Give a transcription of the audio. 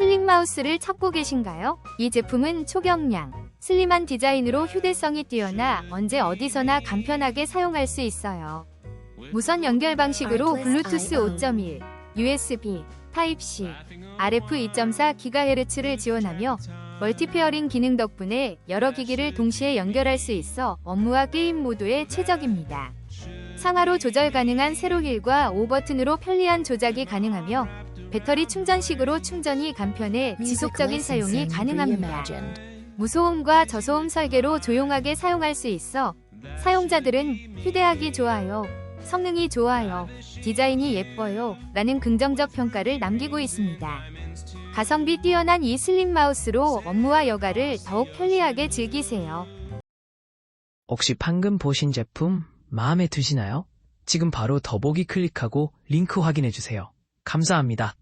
슬림 마우스를 찾고 계신가요? 이 제품은 초경량, 슬림한 디자인으로 휴대성이 뛰어나 언제 어디서나 간편하게 사용할 수 있어요. 무선 연결 방식으로 블루투스 5.1, USB, 타입C, RF 2.4 GHz를 지원하며 멀티페어링 기능 덕분에 여러 기기를 동시에 연결할 수 있어 업무와 게임 모두에 최적입니다. 상하로 조절 가능한 세로 휠과 5버튼으로 편리한 조작이 가능하며 배터리 충전식으로 충전이 간편해 지속적인 사용이 가능합니다. 무소음과 저소음 설계로 조용하게 사용할 수 있어 사용자들은 휴대하기 좋아요, 성능이 좋아요, 디자인이 예뻐요 라는 긍정적 평가를 남기고 있습니다. 가성비 뛰어난 이 슬림 마우스로 업무와 여가를 더욱 편리하게 즐기세요. 혹시 방금 보신 제품 마음에 드시나요? 지금 바로 더보기 클릭하고 링크 확인해주세요. 감사합니다.